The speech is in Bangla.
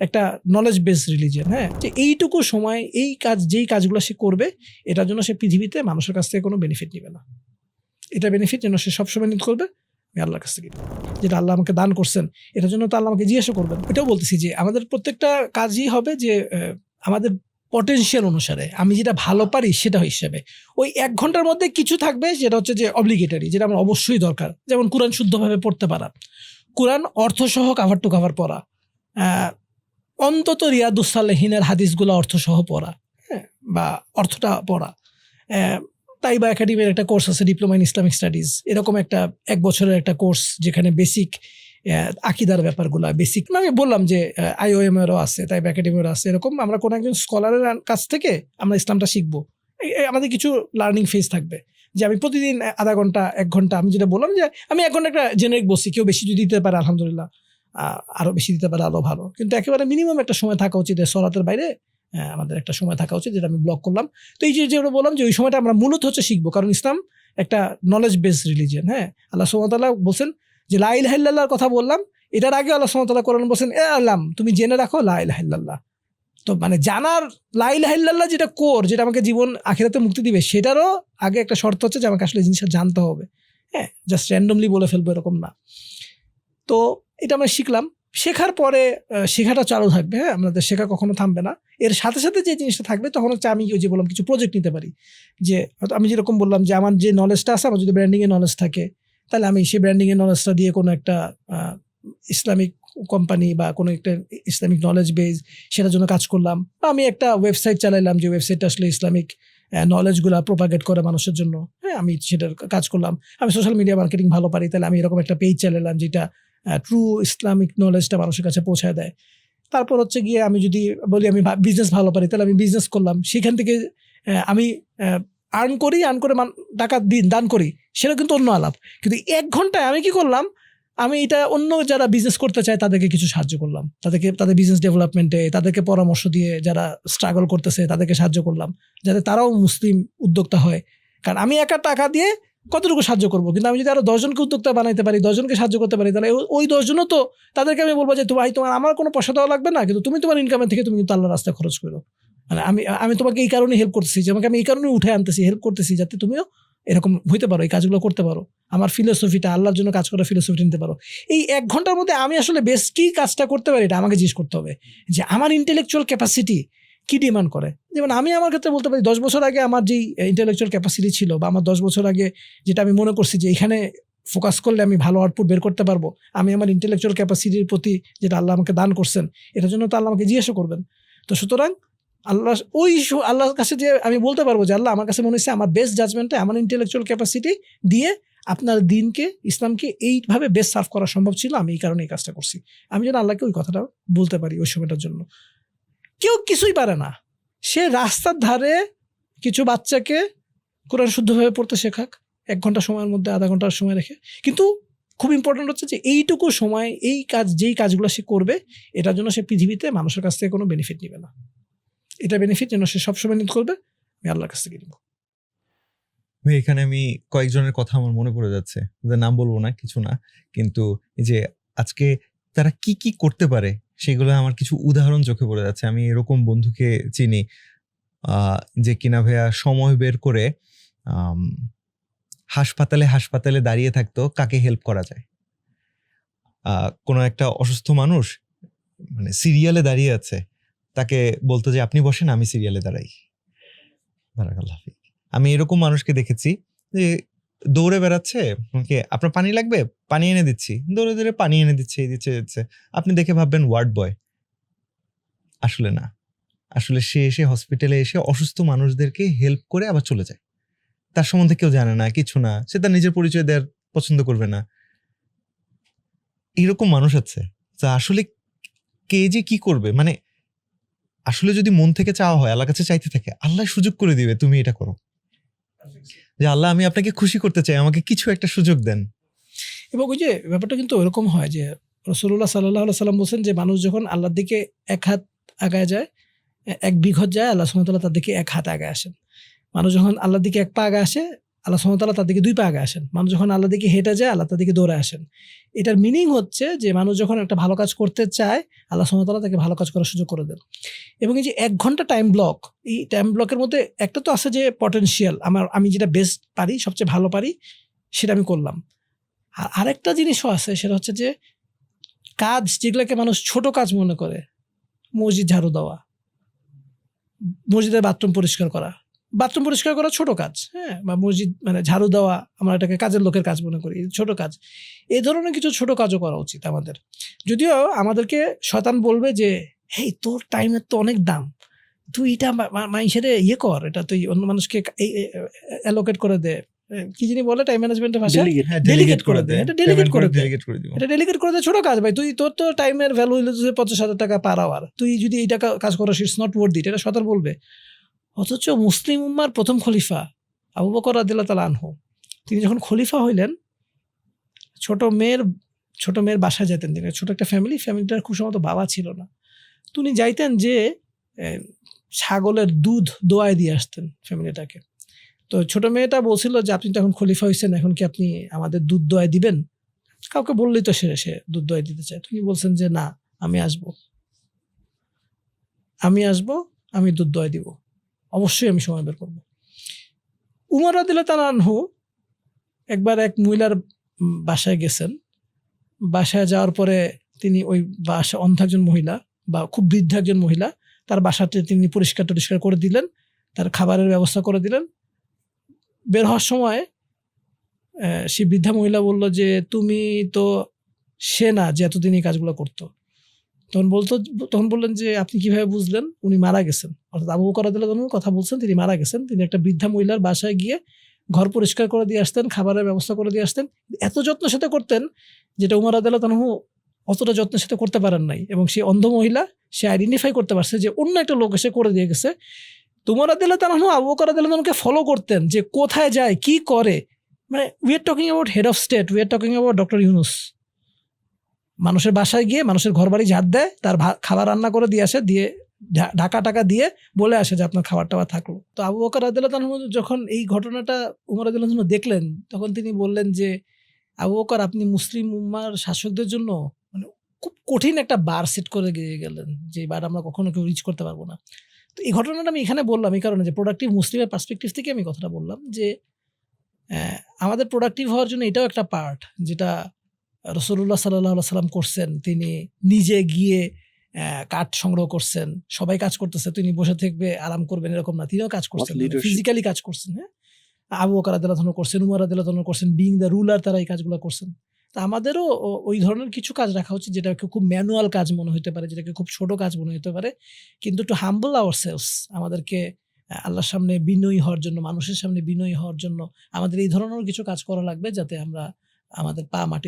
একটা নলেজ বেস রিলিজিয়ন হ্যাঁ? যে এইটুকু সময় এই কাজ, যেই কাজগুলো সে করবে, এটার জন্য সে পৃথিবীতে মানুষের কাছ থেকে কোনো বেনিফিট নেবে না। এটা বেনিফিট যেন সে সবসময় নিতে করবে, আমি আল্লাহর কাছ থেকে যেটা আল্লাহ আমাকে দান করছেন, এটার জন্য তো আল্লাহ আমাকে জিজ্ঞাসা করবেন। এটাও বলতেছি যে আমাদের প্রত্যেকটা কাজই হবে যে আমাদের পটেনশিয়াল অনুসারে। আমি যেটা ভালো পারি সেটা হিসেবে। ওই এক ঘণ্টার মধ্যে কিছু থাকবে যেটা হচ্ছে যে অব্লিগেটারি যেটা আমার অবশ্যই দরকার। যেমন কোরআন শুদ্ধভাবে পড়তে পারা। কোরআন অর্থসহ কাভার টু কাভার পড়া। অন্তত রিয়াদুসালেহিনের হাদিসগুলো অর্থসহ পড়া হ্যাঁ বা অর্থটা পড়া। আহ, তাইবা একাডেমির একটা কোর্স আছে ডিপ্লোমা ইন ইসলামিক স্টাডিজ এরকম একটা এক বছরের একটা কোর্স যেখানে বেসিক আকিদার ব্যাপারগুলো বেসিক আমি বললাম যে আইওএম এরও আছে তাইবা একাডেমিরও আছে। এরকম আমরা কোনো একজন স্কলারের কাছ থেকে আমরা ইসলামটা শিখব। আমাদের কিছু লার্নিং ফেজ থাকবে। যে আমি প্রতিদিন আধা ঘণ্টা এক ঘণ্টা আমি যেটা বললাম যে আমি এক ঘণ্টা একটা জেনারিক বসি কেউ বেশি যদি দিতে পারে আলহামদুলিল্লাহ। আহ, আরও বেশি দিতে পারে আরও ভালো। কিন্তু একেবারে মিনিমাম একটা সময় থাকা উচিত এই সলাতের বাইরে আমাদের একটা সময় থাকা উচিত যেটা আমি ব্লক করলাম। তো এই যে যেটা বললাম যে ওই সময়টা আমরা মূলত হচ্ছে শিখব। কারণ ইসলাম একটা নলেজ বেস রিলিজিয়ন হ্যাঁ? আল্লাহ সুমতাল্লাহ বলছেন যে লাইল হাল্লাহর কথা বললাম এটার আগে আল্লাহ সুমতাল্লাহ কোরআন বলছেন এ আল্লাম তুমি জেনে রাখো লাইল হাল্লাহ তো মানে জানার লাইল হাল্লাহ যেটা কোর যেটা আমাকে জীবন আখেরাতে মুক্তি দিবে সেটারও আগে একটা শর্ত হচ্ছে যে আমাকে আসলে জিনিসটা জানতে হবে। হ্যাঁ? জাস্ট র্যান্ডমলি বলে ফেলব এরকম না। তো এটা আমরা শিখলাম। শেখার পরে শেখাটা চালু থাকবে হ্যাঁ? আমাদের শেখা কখনো থামবে না। এর সাথে সাথে যে জিনিসটা থাকবে, তখন হচ্ছে আমি ওই যে বললাম কিছু প্রজেক্ট নিতে পারি। যে আমি যেরকম বললাম যে, আমার যে নলেজটা আছে, আমার যদি ব্র্যান্ডিংয়ের নলেজ থাকে, তাহলে আমি সেই ব্র্যান্ডিংয়ের নলেজটা দিয়ে কোনো একটা ইসলামিক কোম্পানি বা কোনো একটা ইসলামিক নলেজ বেজ সেটার জন্য কাজ করলাম। বা আমি একটা ওয়েবসাইট চালাইলাম যে ওয়েবসাইটটা আসলে ইসলামিক নলেজগুলো প্রোপাগেট করে মানুষের জন্য। হ্যাঁ আমি সেটার কাজ করলাম। আমি সোশ্যাল মিডিয়া মার্কেটিং ভালো পারি, তাহলে আমি এরকম একটা পেজ চালালাম যেটা ট্রু ইসলামিক নলেজটা মানুষের কাছে পৌঁছায় দেয়। তারপর হচ্ছে গিয়ে আমি যদি বলি আমি বিজনেস ভালো পারি, তাহলে আমি বিজনেস করলাম। সেখান থেকে আমি আর্ন করি আর্ন করে মান- টাকা দিন দান করি, সেটা কিন্তু অন্য আলাপ। কিন্তু এক ঘন্টায় আমি কি করলাম? আমি এটা অন্য যারা বিজনেস করতে চায়, তাদেরকে কিছু সাহায্য করলাম। তাদেরকে, তাদের বিজনেস ডেভেলপমেন্টে তাদেরকে পরামর্শ দিয়ে যারা স্ট্রাগল করতেছে, তাদেরকে সাহায্য করলাম। যাতে তারাও মুসলিম উদ্যোক্তা হয়। কারণ আমি একা টাকা দিয়ে কতটুকু সাহায্য করব? কিন্তু আমি যদি আরও দশজনকে উদ্যোক্তা বানাইতে পারি, দশজনকে সাহায্য করতে পারি, তাহলে ওই- দশজনও তো তাদেরকে আমি বলব যে তোমার তোমার আমার কোনো পয়সা দেওয়া লাগবে না, কিন্তু তুমি তোমার ইনকামের থেকে তুমি কিন্তু আল্লাহ রাস্তায় খরচ করো। মানে আমি আমি তোমাকে এই কারণে হেল্প করতেছি, যে আমাকে আমি এই কারণে উঠে আনতেছি হেল্প করতেছি, যাতে তুমিও এরকম হইতে পারো, এই কাজগুলো করতে পারো। আমার ফিলোসফিটা আল্লাহর জন্য কাজ করার ফিলোসফিটা নিতে পারো। এই এক ঘণ্টার মধ্যে আমি আসলে বেশ কি কাজটা করতে পারি, এটা আমাকে জিজ্ঞেস করতে হবে। যে আমার ইন্টেলেকচুয়াল ক্যাপাসিটি কি ডিমান্ড করে? যেমন আমি আমার ক্ষেত্রে বলতে পারি, দশ বছর আগে আমার যেই ইন্টেলেকচুয়াল ক্যাপাসিটি ছিল বা আমার দশ বছর আগে যেটা আমি মনে করছি যে এখানে ফোকাস করলে আমি ভালো আউটপুট বের করতে পারব, আমি আমার ইন্টেলেকচুয়াল ক্যাপাসিটির প্রতি যেটা আল্লাহ আমাকে দান করছেন, এটার জন্য তো আল্লাহ আমাকে জিজ্ঞাসা করবেন। তো সুতরাং আল্লাহ, ওই আল্লাহর কাছে যে আমি বলতে পারব যে আল্লাহ আমার কাছে মনে হচ্ছে আমার বেস্ট জাজমেন্টে আমার ইন্টেলেকচুয়াল ক্যাপাসিটি দিয়ে আপনার দিনকে, ইসলামকে এইভাবে বেস্ট সার্ভ করা সম্ভব ছিল, আমি এই কারণে এই কাজটা করছি। আমি যেন আল্লাহকে ওই কথাটা বলতে পারি ওই সময়টার জন্য। কেউ কিছুই পারে না। সে রাস্তার ধারে কিছু বাচ্চাকে কোরআন শুদ্ধভাবে পড়তে শেখাক, এক ঘণ্টা সময়ের মধ্যে আধা ঘণ্টার সময় রেখে। কিন্তু খুব ইম্পর্টেন্ট হচ্ছে যে এইটুকু সময়, এই কাজ, যেই কাজগুলো সে করবে, এটার জন্য সে পৃথিবীতে মানুষের কাছ থেকে কোনো বেনিফিট নেবে না। এটা বেনিফিট যেন সে সবসময় নিতে করবে, আমি আল্লাহর কাছ থেকে নিব। এখানে আমি কয়েকজনের কথা আমার মনে পড়ে যাচ্ছে। নাম বলব না, কিছু না। কিন্তু যে আজকে তারা কি কি করতে পারে সেগুলো আমার কিছু উদাহরণ চোখে পড়ে যাচ্ছে। আমি এরকম বন্ধুকে চিনি যে কিনা ভাইয়া সময় বের করে হাসপাতালে হাসপাতালে দাঁড়িয়ে থাকতো, কাকে হেল্প করা যায়? কোনো একটা অসুস্থ মানুষ মানে সিরিয়ালে দাঁড়িয়ে আছে, তাকে বলতো যে, আপনি বসেন, আমি সিরিয়ালে দাঁড়াই। আমি এরকম মানুষকে দেখেছি যে দৌড়ে বেড়াচ্ছে, ওকে, আপনার পানি লাগবে? পানি এনে দিচ্ছি। দৌড়ে দৌড়ে পানি এনে দিচ্ছে, এই দিচ্ছে দিচ্ছে। আপনি দেখে ভাববেন ওয়ার্ড বয় আসলে না। আসলে সে এসে হসপিটালে এসে অসুস্থ মানুষদেরকে হেল্প করে আবার চলে যায়। তার সম্বন্ধে কেউ জানে না, কিছু না। সে তার নিজের পরিচয় দেওয়ার পছন্দ করবে না। এরকম মানুষ আছে তা আসলে কে যে কি করবে? মানে আসলে যদি মন থেকে চাওয়া হয় আল্লাহ কাছে চাইতে থাকে, আল্লাহ সুযোগ করে দিবে, তুমি এটা করো। যে আল্লাহ আমি আপনাকে খুশি করতে চাই আমাকে কিছু একটা সুযোগ দেন। এবং ওই যে ব্যাপারটা কিন্তু ওরকম হয় যে রসুল্লাহ সাল্লাহ সাল্লাম বলছেন যে মানুষ যখন আল্লাহর দিকে এক হাত আগায় যায় এক বিঘত যায় আল্লাহ সুমতাল্লাহ তার দিকে এক হাত আগে আসেন। মানুষ যখন আল্লাহর দিকে এক পা আগে আসে আল্লাহ সুমতাল্লাহ তার দিকে দুই পা আগে আসেন। মানুষ যখন আল্লাহ দিকে হেঁটে যায়, আল্লাহ তার দিকে দৌড়ে আসেন। এটার মিনিং হচ্ছে যে মানুষ যখন একটা ভালো কাজ করতে চায়, আল্লাহ সুমতাল্লাহ তাকে ভালো কাজ করার সুযোগ করে দেন। এবং এই যে এক ঘণ্টা টাইম ব্লক এই টাইম ব্লকের মধ্যে একটা তো আছে যে পটেনশিয়াল আমার, আমি যেটা বেস্ট পারি, সবচেয়ে ভালো পারি, সেটা আমি করলাম। আর আরেকটা জিনিসও আছে, সেটা হচ্ছে যে কাজ যেগুলোকে মানুষ ছোট কাজ মনে করে, মসজিদ ঝাড়ু দেওয়া, মসজিদের বাথরুম পরিষ্কার করা। বাথরুম পরিষ্কার করা ছোট কাজ হ্যাঁ? বা মসজিদ মানে ঝাড়ু দেওয়া আমরা এটাকে কাজের লোকের কাজ মনে করি ছোট কাজ। এই ধরনের কিছু ছোট কাজও করা উচিত আমাদের। যদিও আমাদেরকে শয়তান বলবে যে হেই তোর টাইমের তো অনেক দাম। তুই এটা মানুষের ইয়ে কর এটা তুই অন্য মানুষকে অ্যালোকেট করে দে। কি যিনি বলে টাইম ম্যানেজমেন্টের. হ্যাঁ ডেলিগেট করে দে, দেয় এটা করে দে। ডেলিগেট করে দিব। এটা ডেলিগেট করে দে ছোট কাজ ভাই তুই তোর তো টাইমের ভ্যালু হইল যে পঞ্চাশ হাজার টাকা পার আওয়ার তুই যদি এই টাকা কাজ করো ইটস নট ওয়ার্ড ইট এটা সতর বলবে। অথচ মুসলিম উম্মার প্রথম খলিফা আবু বকর আদিল্লা তালা আনহু। তিনি যখন খলিফা হইলেন, ছোট মেয়ের ছোট মেয়ের বাসায় যেতেন তিনি। ছোট একটা ফ্যামিলি ফ্যামিলিটার খুব সম্ভবত বাবা ছিল না। তিনি যাইতেন যে ছাগলের দুধ দোয়ায় দিয়ে আসতেন ফ্যামিলিটাকে তো ছোট মেয়েটা বলছিল যে, আপনি তো এখন খলিফা হয়েছেন এখন কি আপনি আমাদের দুধ দোয়ায় দিবেন? কাউকে বললেই তো সে সে দুধ দোয়াই দিতে চায়। তিনি বলছেন যে, না, আমি আসব। আমি আসব, আমি দুধ দোয়াই দিব। অবশ্যই আমি সময় বের করব। উমর আদিল্লা তালানহু একবার এক মহিলার বাসায় গেছেন। বাসায় যাওয়ার পরে তিনি ওই বাসা অন্ধ একজন মহিলা বা খুব বৃদ্ধ একজন মহিলা, তার বাসাতে তিনি পরিষ্কার টরিষ্কার করে দিলেন, তার খাবারের ব্যবস্থা করে দিলেন। বের হওয়ার সময় সেই বৃদ্ধা মহিলা বলল যে, তুমি তো সে না যে এতদিন এই কাজগুলো করতো। তখন বলতো, তখন বললেন যে, আপনি কীভাবে বুঝলেন উনি মারা গেছেন? অর্থাৎ আবু করা দিলে কথা বলছেন, তিনি মারা গেছেন। তিনি একটা বৃদ্ধা মহিলার বাসায় গিয়ে ঘর পরিষ্কার করে দিয়ে আসতেন, খাবারের ব্যবস্থা করে দিয়ে আসতেন। এত যত্নের সাথে করতেন যেটা উমার আদালত অতটা যত্নের সাথে করতে পারেন নাই এবং সে অন্ধ মহিলা, সে আইডেন্টিফাই করতে পারছে যে, অন্য একটা লোক এসে করে দিয়ে গেছে। তোমার আদালত তানহু আবু বকর আদালতকে ফলো করতেন যে, কোথায় যায়, কি করে? মানে we are talking about head of state we are talking about doctor Yunus মানুষের বাসায় গিয়ে মানুষের ঘর বাড়ি ঝাড় দেয়, তার খাবার রান্না করে দিয়ে আসে, দিয়ে ঢাকা টাকা দিয়ে বলে আসে যে আপনার খাবার টাবার থাকল। তো আবু বকর আদালত যখন এই ঘটনাটা উমর আদালত দেখলেন, তখন তিনি বললেন যে, আবু বকর, আপনি মুসলিম উম্মার শাসকদের জন্য মানে খুব কঠিন একটা বার সেট করে গিয়ে গেলেন, যে বার আমরা কখনো কেউ রিচ করতে পারব না। তো এই ঘটনাটা আমি এখানে বললাম এই কারণে যে প্রোডাক্টিভ মুসলিমের পার্সপেক্টিভ থেকে আমি কথাটা বললাম যে আমাদের প্রোডাক্টিভ হওয়ার জন্য এটাও একটা পার্ট যেটা রসুল্লাহ সাল্লাহ সাল্লাম করছেন তিনি নিজে গিয়ে কাঠ সংগ্রহ করছেন। সবাই কাজ করতেছে তিনি বসে থাকবে আরাম করবেন এরকম না। তিনিও কাজ করছেন ফিজিক্যালি কাজ করছেন হ্যাঁ? আবু বকর আদালত করছেন উমর আদালত করছেন বিং দ্য রুলার তারা এই কাজগুলো করছেন। তা আমাদেরও ওই ধরনের কিছু কাজ রাখা উচিত যেটাকে খুব ম্যানুয়াল কাজ মনে হতে পারে যেটাকে খুব ছোট কাজ মনে হতে পারে। কিন্তু টু হাম্বল আওয়ার সেলস আমাদেরকে আল্লাহর সামনে বিনয়ী হওয়ার জন্য মানুষের সামনে বিনয়ী হওয়ার জন্য আমাদের এই ধরনের কিছু কাজ করা লাগবে যাতে আমরা আমাদের পা মাটি